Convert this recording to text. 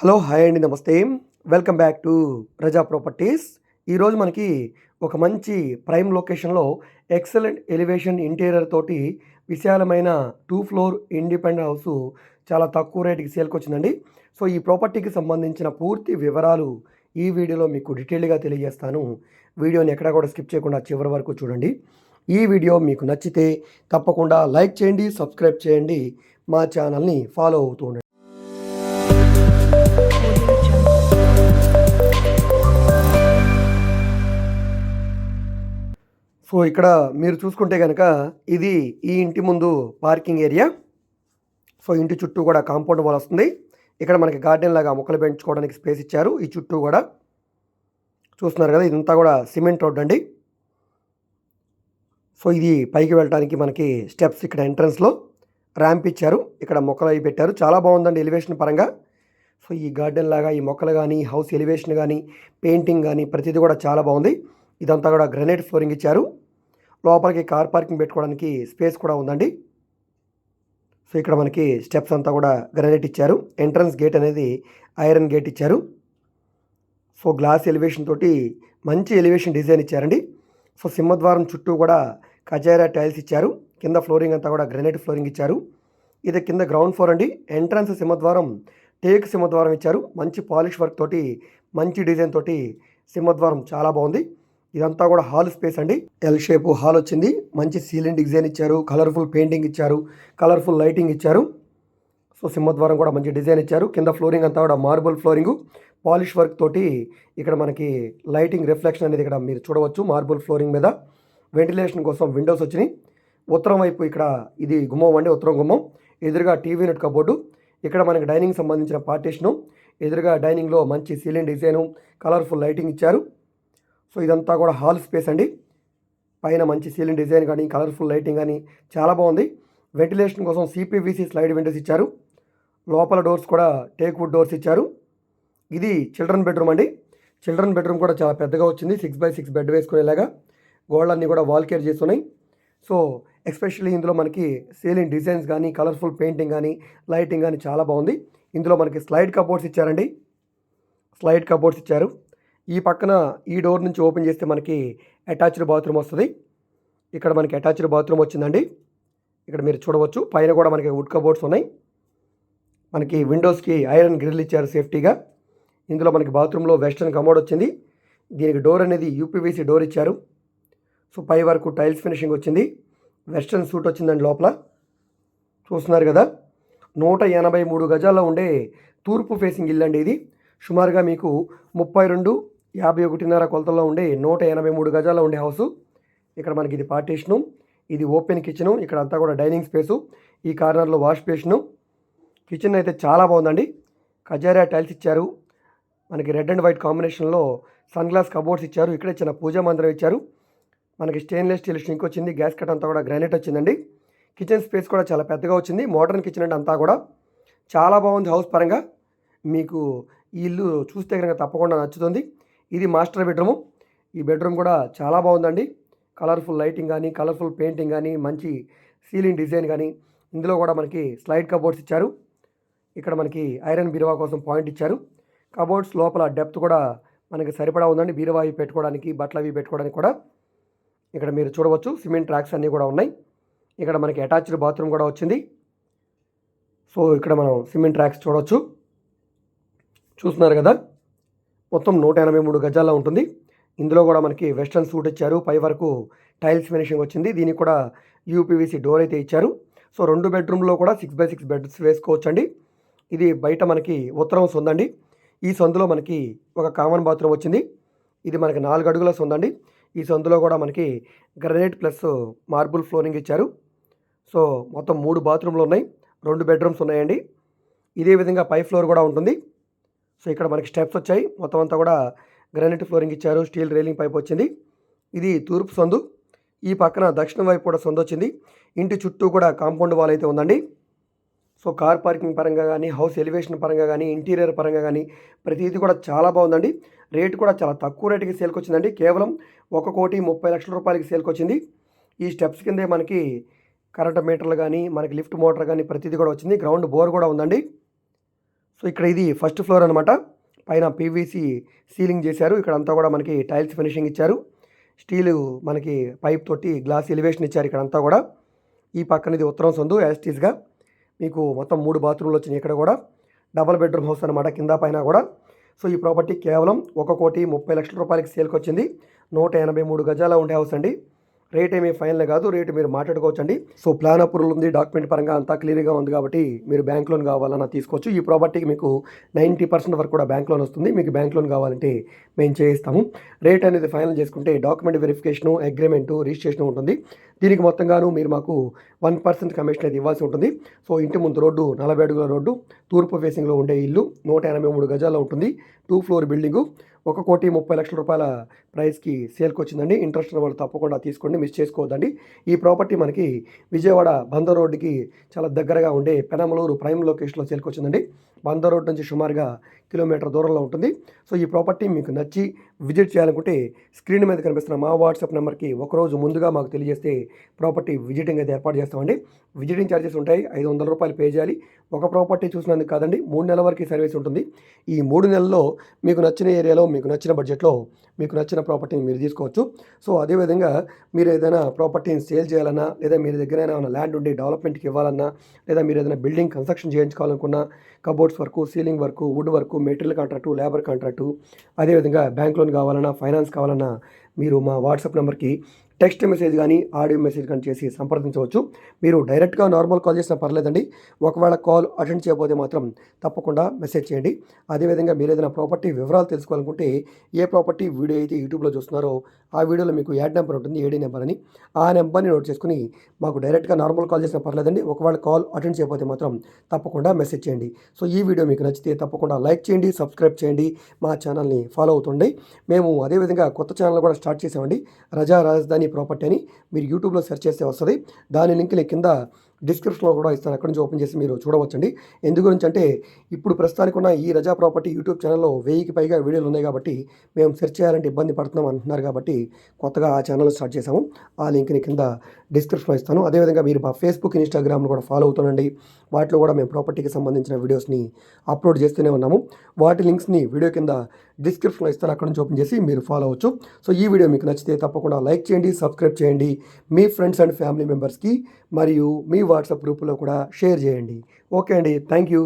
Hello hi అండి నమస్తే. Welcome back to Praja properties. ఈరోజు మనకి ఒక మంచి ప్రైమ్ లొకేషన్లో ఎక్సలెంట్ ఎలివేషన్ ఇంటీరియర్ తోటి విశాలమైన టూ ఫ్లోర్ ఇండిపెండెంట్ హౌస్ చాలా తక్కువ రేటుకి సేల్కి వచ్చిందండి. సో ఈ ప్రాపర్టీకి సంబంధించిన పూర్తి వివరాలు ఈ వీడియోలో మీకు డీటెయిల్గా తెలియజేస్తాను. వీడియోని ఎక్కడా కూడా స్కిప్ చేయకుండా చివరి వరకు చూడండి. ఈ వీడియో మీకు నచ్చితే తప్పకుండా లైక్ చేయండి సబ్స్క్రైబ్ చేయండి. మా ఛానల్ని ఫాలో అవుతూ ఉండండి. సో ఇక్కడ మీరు చూసుకుంటే కనుక ఇది ఈ ఇంటి ముందు పార్కింగ్ ఏరియా. సో ఇంటి చుట్టూ కూడా కాంపౌండ్ వాల్ వస్తుంది. ఇక్కడ మనకి గార్డెన్ లాగా మొక్కలు పెంచుకోవడానికి స్పేస్ ఇచ్చారు. ఈ చుట్టూ కూడా చూస్తున్నారు కదా ఇదంతా కూడా సిమెంట్ రోడ్ అండి. సో ఇది పైకి వెళ్ళడానికి మనకి స్టెప్స్ ఇక్కడ ఎంట్రన్స్లో ర్యాంప్ ఇచ్చారు. ఇక్కడ మొక్కలు అవి పెట్టారు. చాలా బాగుందండి ఎలివేషన్ పరంగా. సో ఈ గార్డెన్ లాగా ఈ మొక్కలు కానీ హౌస్ ఎలివేషన్ కానీ పెయింటింగ్ కానీ ప్రతిదీ కూడా చాలా బాగుంది. ఇదంతా కూడా గ్రనైట్ ఫ్లోరింగ్ ఇచ్చారు. లోపలికి కార్ పార్కింగ్ పెట్టుకోవడానికి స్పేస్ కూడా ఉందండి. సో ఇక్కడ మనకి స్టెప్స్ అంతా కూడా గ్రనైట్ ఇచ్చారు. ఎంట్రన్స్ గేట్ అనేది ఐరన్ గేట్ ఇచ్చారు. సో గ్లాస్ ఎలివేషన్ తోటి మంచి ఎలివేషన్ డిజైన్ ఇచ్చారండి. సో సింహద్వారం చుట్టూ కూడా కజారా టైల్స్ ఇచ్చారు. కింద ఫ్లోరింగ్ అంతా కూడా గ్రనైట్ ఫ్లోరింగ్ ఇచ్చారు. ఇది కింద గ్రౌండ్ ఫ్లోర్ అండి. ఎంట్రన్స్ సింహద్వారం టేక్ సింహద్వారం ఇచ్చారు. మంచి పాలిష్ వర్క్ తోటి మంచి డిజైన్ తోటి సింహద్వారం చాలా బాగుంది. ఇదంతా కూడా హాల్ స్పేస్ అండి. ఎల్ షేప్ హాల్ వచ్చింది. మంచి సీలింగ్ డిజైన్ ఇచ్చారు. కలర్ఫుల్ పెయింటింగ్ ఇచ్చారు. కలర్ఫుల్ లైటింగ్ ఇచ్చారు. సో సింహద్వారం కూడా మంచి డిజైన్ ఇచ్చారు. కింద ఫ్లోరింగ్ అంతా కూడా మార్బుల్ ఫ్లోరింగ్ పాలిష్ వర్క్ తోటి ఇక్కడ మనకి లైటింగ్ రిఫ్లెక్షన్ అనేది ఇక్కడ మీరు చూడవచ్చు మార్బుల్ ఫ్లోరింగ్ మీద. వెంటిలేషన్ కోసం విండోస్ వచ్చినాయి. ఉత్తరం వైపు ఇక్కడ ఇది గుమ్మం అండి. ఉత్తరం గుమ్మం. ఎదురుగా టీవీ నెట్ కబోర్డు ఇక్కడ మనకి డైనింగ్ సంబంధించిన పార్టీషను ఎదురుగా డైనింగ్లో మంచి సీలింగ్ డిజైను కలర్ఫుల్ లైటింగ్ ఇచ్చారు. సో ఇదంతా కూడా హాల్ స్పేస్ అండి. పైన మంచి సీలింగ్ డిజైన్ కానీ కలర్ఫుల్ లైటింగ్ కానీ చాలా బాగుంది. వెంటిలేషన్ కోసం సిపివిసి స్లైడ్ విండోస్ ఇచ్చారు. లోపల డోర్స్ కూడా టేక్ వుడ్ డోర్స్ ఇచ్చారు. ఇది చిల్డ్రన్ బెడ్రూమ్ అండి. చిల్డ్రన్ బెడ్రూమ్ కూడా చాలా పెద్దగా వచ్చింది. సిక్స్ బై సిక్స్ బెడ్ వేసుకునేలాగా గోడలన్నీ కూడా వాల్ కేర్ చేస్తున్నాయి. సో ఎస్పెషల్లీ ఇందులో మనకి సీలింగ్ డిజైన్స్ కానీ కలర్ఫుల్ పెయింటింగ్ కానీ లైటింగ్ కానీ చాలా బాగుంది. ఇందులో మనకి స్లైడ్ కబోర్డ్స్ ఇచ్చారండి. స్లైడ్ కబోర్డ్స్ ఇచ్చారు. ఈ పక్కన ఈ డోర్ నుంచి ఓపెన్ చేస్తే మనకి అటాచ్డ్ బాత్రూమ్ వస్తుంది. ఇక్కడ మనకి అటాచ్డ్ బాత్రూమ్ వచ్చిందండి. ఇక్కడ మీరు చూడవచ్చు. పైన కూడా మనకి వుడ్ కబోర్డ్స్ ఉన్నాయి. మనకి విండోస్కి ఐరన్ గ్రిల్ ఇచ్చారు సేఫ్టీగా ఇందులో మనకి బాత్రూంలో వెస్టర్న్ కమోడ్ వచ్చింది. దీనికి డోర్ అనేది యూపీవీసీ డోర్ ఇచ్చారు. సో పై వరకు టైల్స్ ఫినిషింగ్ వచ్చింది. వెస్టర్న్ సూట్ వచ్చిందండి లోపల. చూస్తున్నారు కదా. నూట ఎనభై మూడు గజాల్లో ఉండే తూర్పు ఫేసింగ్ ఇల్లు అండి ఇది. సుమారుగా మీకు ముప్పై రెండు యాభై ఒకటిన్నర కొలతల్లో ఉండే నూట ఎనభై మూడు గజాల్లో ఉండే హౌసు. ఇక్కడ మనకి ఇది పార్టీషను ఇది ఓపెన్ కిచెను ఇక్కడ అంతా కూడా డైనింగ్ స్పేసు ఈ కార్నర్లో వాష్ బేషను. కిచెన్ అయితే చాలా బాగుందండి. కజారియా టైల్స్ ఇచ్చారు. మనకి రెడ్ అండ్ వైట్ కాంబినేషన్లో సన్ గ్లాస్ కబోర్డ్స్ ఇచ్చారు. ఇక్కడ చిన్న పూజా మందిరం ఇచ్చారు. మనకి స్టెయిన్లెస్ స్టీల్ షింక్ వచ్చింది గ్యాస్ కట్ అంతా కూడా గ్రానైట్ వచ్చిందండి. కిచెన్ స్పేస్ కూడా చాలా పెద్దగా వచ్చింది మోడర్న్ కిచెన్ అంటే అంతా కూడా. చాలా బాగుంది హౌస్ పరంగా. మీకు ఈ ఇల్లు చూస్తే కనుక తప్పకుండా నచ్చుతుంది. ఇది మాస్టర్ బెడ్రూము. ఈ బెడ్రూమ్ కూడా చాలా బాగుందండి. కలర్ఫుల్ లైటింగ్ కానీ కలర్ఫుల్ పెయింటింగ్ కానీ మంచి సీలింగ్ డిజైన్ కానీ ఇందులో కూడా మనకి స్లైడ్ కబోర్డ్స్ ఇచ్చారు. ఇక్కడ మనకి ఐరన్ బీరువా కోసం పాయింట్ ఇచ్చారు. కబోర్డ్స్ లోపల డెప్త్ కూడా మనకి సరిపడా ఉందండి. బీరువా అవి పెట్టుకోవడానికి బట్టలు అవి పెట్టుకోవడానికి కూడా. ఇక్కడ మీరు చూడవచ్చు సిమెంట్ ట్రాక్స్ అన్నీ కూడా ఉన్నాయి. ఇక్కడ మనకి అటాచ్డ్ బాత్రూమ్ కూడా వచ్చింది. సో ఇక్కడ మనం సిమెంట్ ట్రాక్స్ చూడవచ్చు. చూస్తున్నారు కదా? మొత్తం నూట ఎనభై మూడు గజాల్లో ఉంటుంది. ఇందులో కూడా మనకి వెస్ట్రన్ సూట్ ఇచ్చారు. పై వరకు టైల్స్ ఫినిషింగ్ వచ్చింది. దీనికి కూడా యూపీవీసీ డోర్ అయితే ఇచ్చారు. సో రెండు బెడ్రూమ్లో కూడా సిక్స్ బై సిక్స్ బెడ్స్ వేసుకోవచ్చండి. ఇది బయట మనకి ఉత్తరం సొందండి. ఈ సందులో మనకి ఒక కామన్ బాత్రూమ్ వచ్చింది. ఇది మనకి నాలుగు అడుగుల సొందండి. ఈ సందులో కూడా మనకి గ్రనైట్ ప్లస్ మార్బుల్ ఫ్లోరింగ్ ఇచ్చారు. సో మొత్తం మూడు బాత్రూమ్లు ఉన్నాయి. రెండు బెడ్రూమ్స్ ఉన్నాయండి. ఇదే విధంగా పై ఫ్లోర్ కూడా ఉంటుంది. సో ఇక్కడ మనకి స్టెప్స్ వచ్చాయి. మొత్తం అంతా కూడా గ్రానైట్ ఫ్లోరింగ్ ఇచ్చారు. స్టీల్ రైలింగ్ పైప్ వచ్చింది. ఇది తూర్పు సందు. ఈ పక్కన దక్షిణం వైపు కూడా సందు వచ్చింది. ఇంటి చుట్టూ కూడా కాంపౌండ్ వాల్ అయితే ఉందండి. సో కార్ పార్కింగ్ పరంగా కానీ హౌస్ ఎలివేషన్ పరంగా కానీ ఇంటీరియర్ పరంగా కానీ ప్రతిదీ కూడా చాలా బాగుందండి. రేటు కూడా చాలా తక్కువ రేటుకి సేల్కి వచ్చిందండి కేవలం ఒక కోటి ముప్పై లక్షల రూపాయలకి సేల్కి వచ్చింది ఈ స్టెప్స్ కిందే మనకి కరెంట్ మీటర్లు కానీ మనకి లిఫ్ట్ మోటార్ కానీ ప్రతిదీ కూడా వచ్చింది. గ్రౌండ్ బోర్ కూడా ఉందండి. సో ఇక్కడ ఇది ఫస్ట్ ఫ్లోర్ అనమాట పైన పీవీసీ సీలింగ్ చేశారు. ఇక్కడ అంతా కూడా మనకి టైల్స్ ఫినిషింగ్ ఇచ్చారు. స్టీలు మనకి పైప్ తోటి గ్లాస్ ఎలివేషన్ ఇచ్చారు ఇక్కడ అంతా కూడా. ఈ పక్కన ఇది ఉత్తరం సందు యాస్టీస్గా మీకు మొత్తం మూడు బాత్రూమ్లు వచ్చినాయి ఇక్కడ కూడా. డబల్ బెడ్రూమ్ హౌస్ అనమాట కింద పైన కూడా. సో ఈ ప్రాపర్టీ కేవలం ఒక కోటి ముప్పై లక్షల రూపాయలకి సేల్కి వచ్చింది. నూట ఎనభై మూడు గజాల ఉండే హౌస్ అండి. రేట్ ఏమీ ఫైనల్ కాదు రేటు మీరు మాట్లాడుకోవచ్చు అండి సో ప్లాన్ అప్రూవల్ ఉంది డాక్యుమెంట్ పరంగా అంతా క్లియర్గా ఉంది కాబట్టి మీరు బ్యాంక్ లోన్ కావాలన్నా తీసుకోవచ్చు. ఈ ప్రాపర్టీకి మీకు నైంటీ పర్సెంట్ వరకు కూడా బ్యాంక్ లోన్ వస్తుంది. మీకు బ్యాంక్ లోన్ కావాలంటే మేము చేయిస్తాము. రేట్ అనేది ఫైనల్ చేసుకుంటే డాక్యుమెంట్ వెరిఫికేషను అగ్రిమెంటు రిజిస్ట్రేషన్ ఉంటుంది. దీనికి మొత్తంగాను మీరు మాకు వన్ పర్సెంట్ కమిషన్ అయితే ఇవ్వాల్సి ఉంటుంది. సో ఇంటి ముందు రోడ్డు నలభై అడుగుల రోడ్డు తూర్పు ఫేసింగ్లో ఉండే ఇల్లు నూట ఎనభై మూడు గజాల్లో ఉంటుంది. టూ ఫ్లోర్ బిల్డింగు ఒక కోటి ముప్పై లక్షల రూపాయల ప్రైస్కి సేల్కి వచ్చిందండి ఇంట్రెస్ట్ వాళ్ళు తప్పకుండా తీసుకోండి మిస్ చేసుకోవద్దండి. ఈ ప్రాపర్టీ మనకి విజయవాడ బందర్ రోడ్డుకి చాలా దగ్గరగా ఉండే పెనమలూరు ప్రైమ్ లొకేషన్లో సేల్కి వచ్చిందండి బందర్ రోడ్ నుంచి సుమారుగా కిలోమీటర్ దూరంలో ఉంటుంది. సో ఈ ప్రాపర్టీ మీకు నచ్చి విజిట్ చేయాలనుకుంటే స్క్రీన్ మీద కనిపిస్తున్న మా వాట్సాప్ నెంబర్కి ఒకరోజు ముందుగా మాకు తెలియజేస్తే ప్రాపర్టీ విజిటింగ్ అయితే ఏర్పాటు చేస్తామండి. విజిటింగ్ ఛార్జెస్ ఉంటాయి. ఐదు వందల రూపాయలు పే చేయాలి. ఒక ప్రాపర్టీ చూసినందుకు కాదండి మూడు నెలల వరకు సర్వీస్ ఉంటుంది. ఈ మూడు నెలల్లో మీకు నచ్చిన ఏరియాలో మీకు నచ్చిన బడ్జెట్లో మీకు నచ్చిన ప్రాపర్టీని మీరు తీసుకోవచ్చు. సో అదేవిధంగా మీరు ఏదైనా ప్రాపర్టీని సేల్ చేయాలన్నా లేదా మీ దగ్గర ఏమైనా ల్యాండ్ ఉండి డెవలప్మెంట్కి ఇవ్వాలన్నా లేదా మీరు ఏదైనా building construction చేయించుకోవాలనుకున్నా supports work ceiling work wood work material contract labour contract అదేవిధంగా బ్యాంక్ లోన్ కావాలన్నా ఫైనాన్స్ కావాలన్నా మీరు మా వాట్సాప్ నెంబర్కి టెక్స్ట్ మెసేజ్ కానీ ఆడియో మెసేజ్ కానీ చేసి సంప్రదించవచ్చు. మీరు డైరెక్ట్గా నార్మల్ కాల్ చేసినా పర్లేదండి. ఒకవేళ కాల్ అటెండ్ చేయకపోతే మాత్రం తప్పకుండా మెసేజ్ చేయండి. అదేవిధంగా మీరు ఏదైనా ప్రాపర్టీ వివరాలు తెలుసుకోవాలనుకుంటే ఏ ప్రాపర్టీ వీడియో అయితే యూట్యూబ్లో చూస్తున్నారో ఆ వీడియోలో మీకు యాడ్ నెంబర్ ఉంటుంది ఏడీ నెంబర్ అని. ఆ నెంబర్ని నోట్ చేసుకుని మాకు డైరెక్ట్గా నార్మల్ కాల్ చేసినా పర్లేదండి. ఒకవేళ కాల్ అటెండ్ చేయకపోతే మాత్రం తప్పకుండా మెసేజ్ చేయండి. సో ఈ వీడియో మీకు నచ్చితే తప్పకుండా లైక్ చేయండి సబ్స్క్రైబ్ చేయండి. మా ఛానల్ని ఫాలో అవుతుండే మేము అదేవిధంగా కొత్త ఛానల్ కూడా స్టార్ట్ చేసామండి. రజా రాజధాని ప్రాపర్టీ అని మీరు యూట్యూబ్లో సెర్చ్ చేస్తే వస్తుంది. దాని లింక్ కింద డిస్క్రిప్షన్లో కూడా ఇస్తాను. అక్కడి నుంచి ఓపెన్ చేసి మీరు చూడవచ్చండి. ఎందు గురించి అంటే ఇప్పుడు ప్రస్తుతానికి ఉన్న ఈ రజా ప్రాపర్టీ యూట్యూబ్ ఛానల్లో వెయ్యికి పైగా వీడియోలు ఉన్నాయి కాబట్టి మేము సెర్చ్ చేయాలంటే ఇబ్బంది పడుతున్నాం అంటున్నారు కాబట్టి కొత్తగా ఆ ఛానల్ స్టార్ట్ చేసాము ఆ లింక్ని కింద డిస్క్రిప్షన్లో ఇస్తాను. అదేవిధంగా మీరు మా ఫేస్బుక్ ఇన్స్టాగ్రామ్లో కూడా ఫాలో అవుతుండండి. వాటిలో కూడా మేము ప్రాపర్టీకి సంబంధించిన వీడియోస్ని అప్లోడ్ చేస్తూనే ఉన్నాము. వాటి లింక్స్ని వీడియో కింద డిస్క్రిప్షన్లో ఇస్తాను. అక్కడ నుంచి ఓపెన్ చేసి మీరు ఫాలో అవచ్చు సో ఈ వీడియో మీకు నచ్చితే తప్పకుండా లైక్ చేయండి సబ్స్క్రైబ్ చేయండి. మీ ఫ్రెండ్స్ అండ్ ఫ్యామిలీ మెంబర్స్కి మరియు మీ వాట్సాప్ గ్రూపులో కూడా షేర్ చేయండి. ఓకే అండి. Thank you.